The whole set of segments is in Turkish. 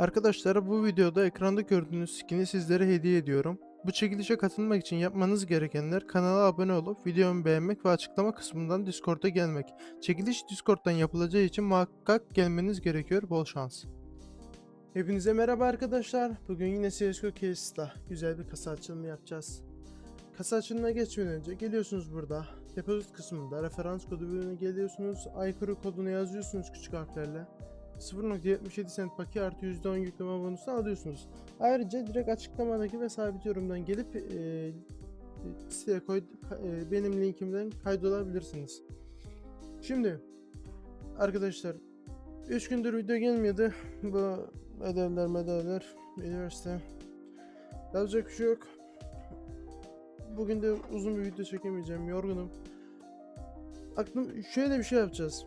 Arkadaşlar bu videoda ekranda gördüğünüz skin'i sizlere hediye ediyorum. Bu çekilişe katılmak için yapmanız gerekenler kanala abone olup videomu beğenmek ve açıklama kısmından Discord'a gelmek. Çekiliş Discord'dan yapılacağı için muhakkak gelmeniz gerekiyor. Bol şans. Hepinize merhaba arkadaşlar. Bugün yine CSGO Case'da güzel bir kasa açılımı yapacağız. Kasa açılımına geçmeden önce geliyorsunuz burada. Depozit kısmında referans kodu bölümüne geliyorsunuz. Aykırı kodunu yazıyorsunuz küçük harflerle. 0.77 cent paki artı %10 yükleme bonusu alıyorsunuz. Ayrıca direkt açıklamadaki ve sabit yorumdan gelip e, siteye koy, e, benim linkimden kaydolabilirsiniz. Şimdi arkadaşlar 3 gündür video gelmiyordu. Bu ödevler medevler üniversite. Yapacak bir şey yok. Bugün de uzun bir video çekemeyeceğim. Yorgunum. Aklım şöyle bir şey yapacağız.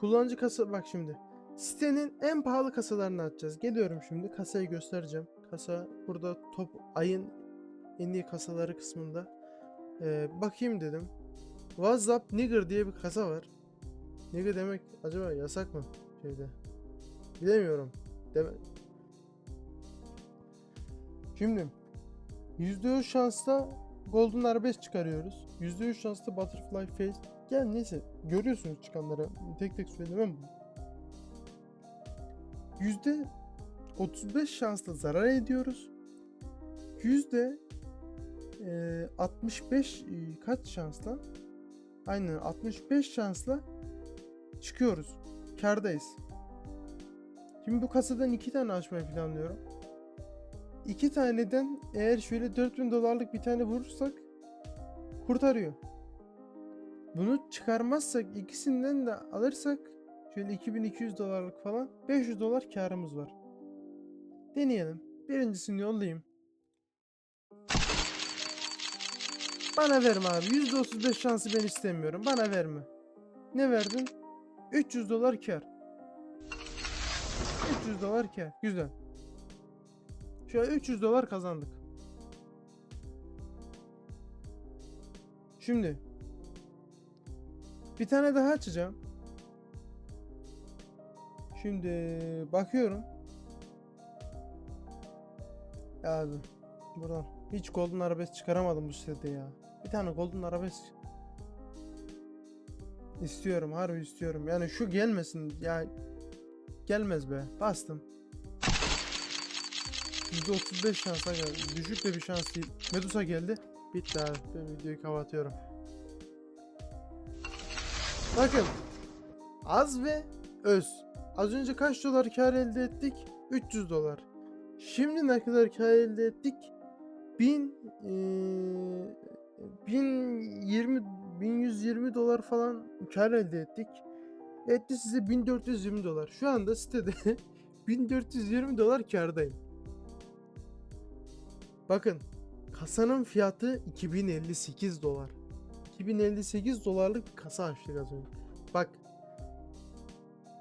Kullanıcı kasa bak şimdi. Sitenin en pahalı kasalarını açacağız. Geliyorum şimdi kasayı göstereceğim. Kasa burada top ayın en iyi kasaları kısmında. Ee, bakayım dedim. WhatsApp Nigger diye bir kasa var. Nigger demek acaba yasak mı şeyde? Bilemiyorum. Deme Şimdi %3 şansla Golden Arabesk çıkarıyoruz. %3 şansla Butterfly Face. Gel neyse görüyorsunuz çıkanları. Tek tek söylemem. Yüzde 35 şansla zarar ediyoruz. Yüzde eee, 65 eee, kaç şansla? Aynen 65 şansla çıkıyoruz. Kardayız. Şimdi bu kasadan iki tane açmayı planlıyorum. İki taneden eğer şöyle 4000 dolarlık bir tane vurursak kurtarıyor. Bunu çıkarmazsak ikisinden de alırsak şöyle 2200 dolarlık falan 500 dolar karımız var. Deneyelim. Birincisini yollayayım. Bana verme abi. %35 şansı ben istemiyorum. Bana verme. Ne verdin? 300 dolar kar. 300 dolar kar. Güzel. Şöyle 300 dolar kazandık. Şimdi bir tane daha açacağım. Şimdi bakıyorum. Abi buradan hiç golden arabesk çıkaramadım bu sitede ya. Bir tane golden arabesk istiyorum harbi istiyorum. Yani şu gelmesin ya gelmez be. Bastım. %35 şansa geldi. Düşük de bir şans değil. Medusa geldi. Bitti abi. Ben videoyu kapatıyorum. Bakın. Az ve öz. Az önce kaç dolar kar elde ettik? 300 dolar. Şimdi ne kadar kar elde ettik? 1000 eee 1020 1120 dolar falan kar elde ettik. Etti size 1420 dolar. Şu anda sitede 1420 dolar kardayım. Bakın kasanın fiyatı 2058 dolar. 2058 dolarlık kasa açtık az önce. Bak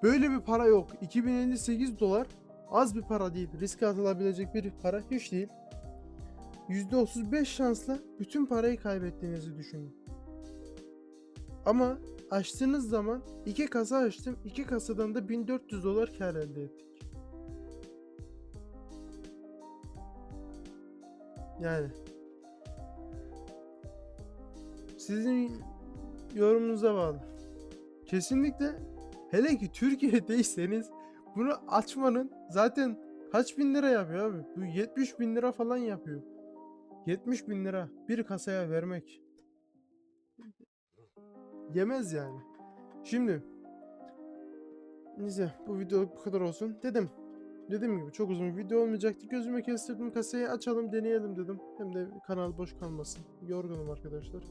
böyle bir para yok. 2058 dolar az bir para değil. Riske atılabilecek bir para hiç değil. %35 şansla bütün parayı kaybettiğinizi düşünün. Ama açtığınız zaman iki kasa açtım. iki kasadan da 1400 dolar kar elde ettik. Yani sizin yorumunuza bağlı. Kesinlikle hele ki Türkiye'deyseniz bunu açmanın zaten kaç bin lira yapıyor abi? Bu 70 bin lira falan yapıyor. 70 bin lira bir kasaya vermek. Yemez yani. Şimdi Neyse bu video bu kadar olsun dedim. Dediğim gibi çok uzun bir video olmayacaktı. Gözüme kestirdim kasayı açalım deneyelim dedim. Hem de kanal boş kalmasın. Yorgunum arkadaşlar.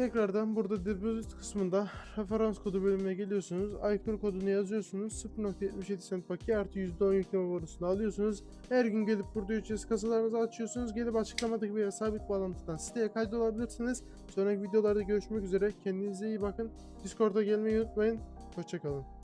Tekrardan burada depozit kısmında referans kodu bölümüne geliyorsunuz. Aykırı kodunu yazıyorsunuz. 0.77 cent paki artı %10 yükleme bonusunu alıyorsunuz. Her gün gelip burada ücretsiz kasalarınızı açıyorsunuz. Gelip açıklamadaki veya sabit bağlantıdan siteye kaydolabilirsiniz. Sonraki videolarda görüşmek üzere. Kendinize iyi bakın. Discord'a gelmeyi unutmayın. Hoşçakalın.